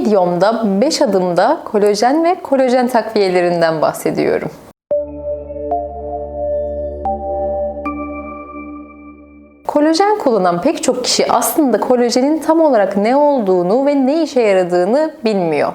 videomda 5 adımda kolajen ve kolajen takviyelerinden bahsediyorum. Kolajen kullanan pek çok kişi aslında kolajenin tam olarak ne olduğunu ve ne işe yaradığını bilmiyor.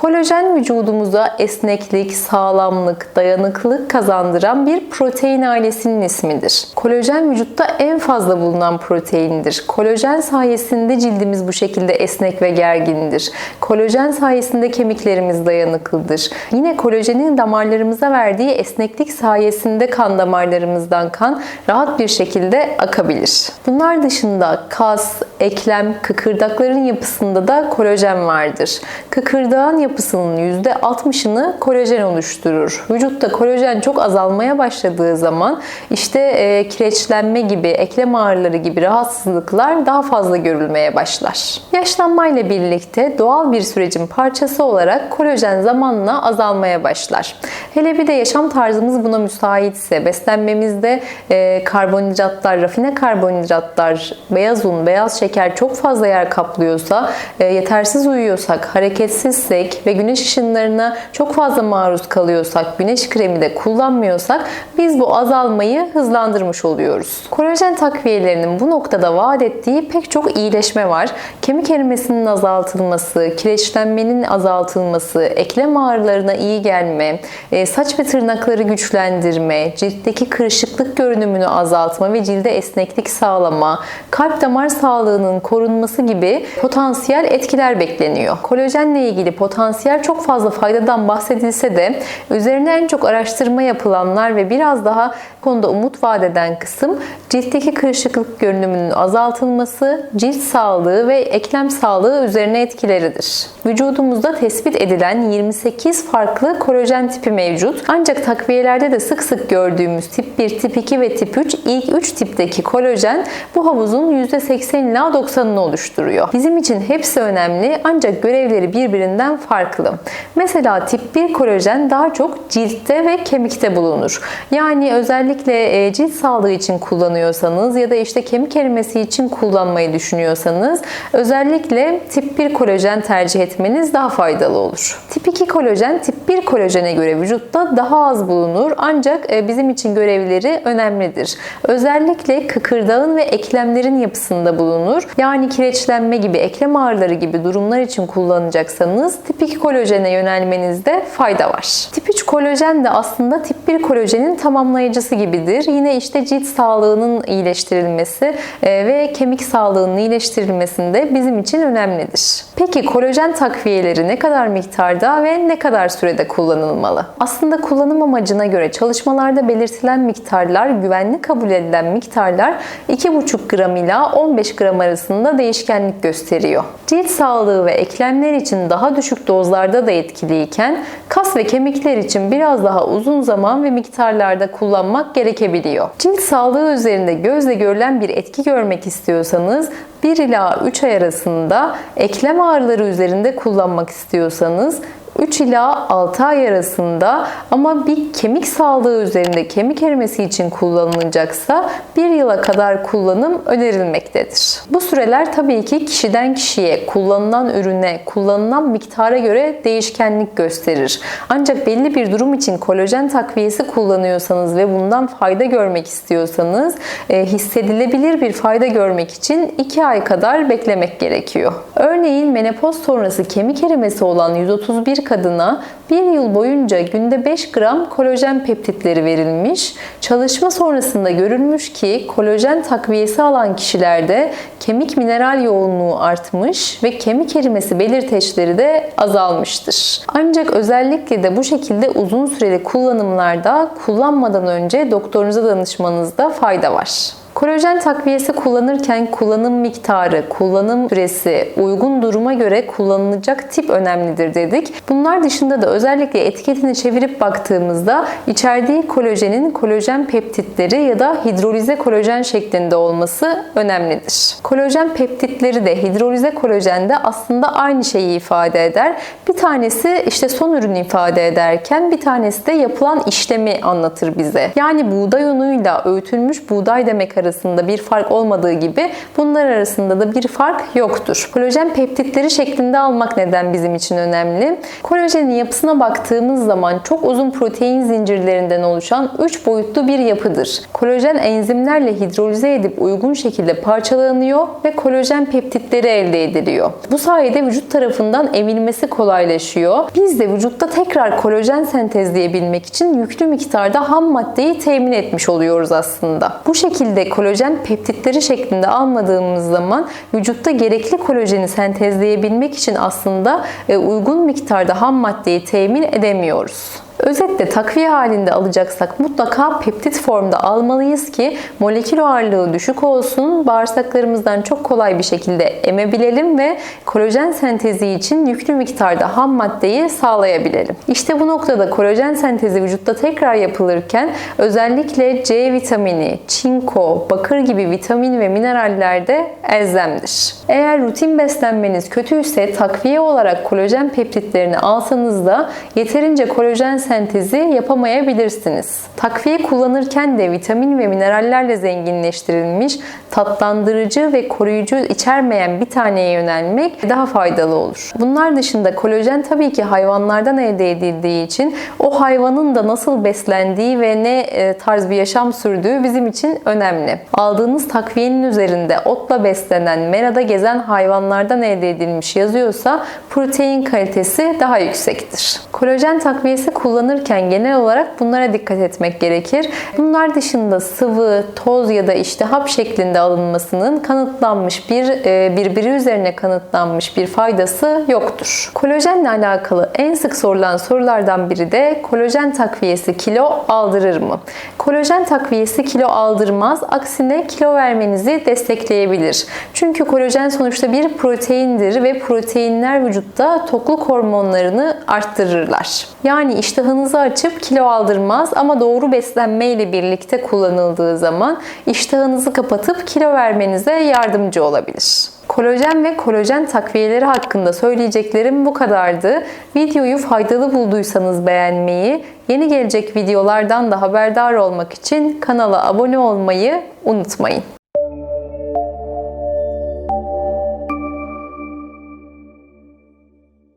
Kolajen vücudumuza esneklik, sağlamlık, dayanıklılık kazandıran bir protein ailesinin ismidir. Kolajen vücutta en fazla bulunan proteindir. Kolajen sayesinde cildimiz bu şekilde esnek ve gergindir. Kolajen sayesinde kemiklerimiz dayanıklıdır. Yine kolajenin damarlarımıza verdiği esneklik sayesinde kan damarlarımızdan kan rahat bir şekilde akabilir. Bunlar dışında kas, eklem, kıkırdakların yapısında da kolajen vardır. Kıkırdağın yapısının %60'ını kolajen oluşturur. Vücutta kolajen çok azalmaya başladığı zaman işte e, kireçlenme gibi, eklem ağrıları gibi rahatsızlıklar daha fazla görülmeye başlar. Yaşlanmayla birlikte doğal bir sürecin parçası olarak kolajen zamanla azalmaya başlar. Hele bir de yaşam tarzımız buna müsaitse, beslenmemizde e, karbonhidratlar, rafine karbonhidratlar, beyaz un, beyaz şeker çok fazla yer kaplıyorsa, e, yetersiz uyuyorsak, hareketsizsek ve güneş ışınlarına çok fazla maruz kalıyorsak, güneş kremi de kullanmıyorsak biz bu azalmayı hızlandırmış oluyoruz. Kolajen takviyelerinin bu noktada vaat ettiği pek çok iyileşme var. Kemik erimesinin azaltılması, kireçlenmenin azaltılması, eklem ağrılarına iyi gelme, e, saç ve tırnakları güçlendirme, ciltteki kırışıklık görünümünü azaltma ve cilde esneklik sağlama, kalp damar sağlığının korunması gibi potansiyel etkiler bekleniyor. Kolajenle ilgili potansiyel çok fazla faydadan bahsedilse de üzerine en çok araştırma yapılanlar ve biraz daha konuda umut vaat eden kısım ciltteki kırışıklık görünümünün azaltılması, cilt sağlığı ve eklem sağlığı üzerine etkileridir. Vücudumuzda tespit edilen 28 farklı kolajen tipi mevcut. Ancak takviyelerde de sık sık gördüğümüz tip 1, tip 2 ve tip 3 ilk 3 tipteki kolajen bu havuzun %80 ila 90'ını oluşturuyor. Bizim için hepsi önemli ancak görevleri birbirinden farklı. Mesela tip 1 kolajen daha çok ciltte ve kemikte bulunur. Yani özellikle e, cilt sağlığı için kullanıyorsanız ya da işte kemik erimesi için kullanmayı düşünüyorsanız özellikle tip 1 kolajen tercih etmeniz daha faydalı olur. Tip 2 kolajen tip 1 kolajene göre vücutta daha az bulunur ancak e, bizim için görevleri önemlidir. Özellikle kıkırdağın ve eklemlerin yapısında bulunur. Yani kireçlenme gibi, eklem ağrıları gibi durumlar için kullanacaksanız tip 2 kolajene yönelmenizde fayda var. Tip 3 kolajen de aslında tip 1 kolajenin tamamlayıcısı gibidir. Yine işte cilt sağlığının iyileştirilmesi e, ve kemik sağlığının iyileştirilmesinde bizim için önemlidir. Peki kolajen takviyeleri ne kadar miktarda ve ne kadar sürede kullanılmalı? Aslında kullanım amacına göre çalışmalarda belirtilen miktarlar, güvenli kabul edilen miktarlar 2,5 gram ila 15 gram arasında değişkenlik gösteriyor. Cilt sağlığı ve eklemler için daha düşük dozlarda da etkiliyken kas ve kemikler için biraz daha uzun zaman ve miktarlarda kullanmak gerekebiliyor. Cilt sağlığı üzerinde gözle görülen bir etki görmek istiyorsanız 1 ila 3 ay arasında eklem ağrıları üzerinde kullanmak istiyorsanız 3 ila 6 ay arasında ama bir kemik sağlığı üzerinde kemik erimesi için kullanılacaksa 1 yıla kadar kullanım önerilmektedir. Bu süreler tabii ki kişiden kişiye, kullanılan ürüne, kullanılan miktara göre değişkenlik gösterir. Ancak belli bir durum için kolajen takviyesi kullanıyorsanız ve bundan fayda görmek istiyorsanız e, hissedilebilir bir fayda görmek için 2 ay kadar beklemek gerekiyor. Örneğin menopoz sonrası kemik erimesi olan 131 kadına bir yıl boyunca günde 5 gram kolajen peptitleri verilmiş. Çalışma sonrasında görülmüş ki kolajen takviyesi alan kişilerde kemik mineral yoğunluğu artmış ve kemik erimesi belirteçleri de azalmıştır. Ancak özellikle de bu şekilde uzun süreli kullanımlarda kullanmadan önce doktorunuza danışmanızda fayda var. Kolajen takviyesi kullanırken kullanım miktarı, kullanım süresi, uygun duruma göre kullanılacak tip önemlidir dedik. Bunlar dışında da özellikle etiketini çevirip baktığımızda içerdiği kolajenin kolajen peptitleri ya da hidrolize kolajen şeklinde olması önemlidir. Kolajen peptitleri de hidrolize kolajen de aslında aynı şeyi ifade eder. Bir tanesi işte son ürünü ifade ederken bir tanesi de yapılan işlemi anlatır bize. Yani buğday unuyla öğütülmüş buğday demek arasında bir fark olmadığı gibi bunlar arasında da bir fark yoktur. Kolajen peptitleri şeklinde almak neden bizim için önemli? Kolajenin yapısına baktığımız zaman çok uzun protein zincirlerinden oluşan 3 boyutlu bir yapıdır. Kolajen enzimlerle hidrolize edip uygun şekilde parçalanıyor ve kolajen peptitleri elde ediliyor. Bu sayede vücut tarafından emilmesi kolaylaşıyor. Biz de vücutta tekrar kolajen sentezleyebilmek için yüklü miktarda ham maddeyi temin etmiş oluyoruz aslında. Bu şekilde kolajen peptitleri şeklinde almadığımız zaman vücutta gerekli kolajeni sentezleyebilmek için aslında e, uygun miktarda ham maddeyi temin edemiyoruz. Özetle takviye halinde alacaksak mutlaka peptit formda almalıyız ki molekül ağırlığı düşük olsun, bağırsaklarımızdan çok kolay bir şekilde emebilelim ve kolajen sentezi için yüklü miktarda ham maddeyi sağlayabilelim. İşte bu noktada kolajen sentezi vücutta tekrar yapılırken özellikle C vitamini, çinko, bakır gibi vitamin ve mineraller de elzemdir. Eğer rutin beslenmeniz kötüyse takviye olarak kolajen peptitlerini alsanız da yeterince kolajen sentezi yapamayabilirsiniz. Takviye kullanırken de vitamin ve minerallerle zenginleştirilmiş, tatlandırıcı ve koruyucu içermeyen bir taneye yönelmek daha faydalı olur. Bunlar dışında kolajen tabii ki hayvanlardan elde edildiği için o hayvanın da nasıl beslendiği ve ne e, tarz bir yaşam sürdüğü bizim için önemli. Aldığınız takviyenin üzerinde otla beslenen, merada gezen hayvanlardan elde edilmiş yazıyorsa protein kalitesi daha yüksektir. Kolajen takviyesi kullanırken genel olarak bunlara dikkat etmek gerekir. Bunlar dışında sıvı, toz ya da işte hap şeklinde alınmasının kanıtlanmış bir e, birbiri üzerine kanıtlanmış bir faydası yoktur. Kolajenle alakalı en sık sorulan sorulardan biri de kolajen takviyesi kilo aldırır mı? Kolajen takviyesi kilo aldırmaz. Aksine kilo vermenizi destekleyebilir. Çünkü kolajen sonuçta bir proteindir ve proteinler vücutta tokluk hormonlarını arttırırlar. Yani iştahınızı açıp kilo aldırmaz ama doğru beslenme ile birlikte kullanıldığı zaman iştahınızı kapatıp kilo vermenize yardımcı olabilir. Kolajen ve kolajen takviyeleri hakkında söyleyeceklerim bu kadardı. Videoyu faydalı bulduysanız beğenmeyi, yeni gelecek videolardan da haberdar olmak için kanala abone olmayı unutmayın.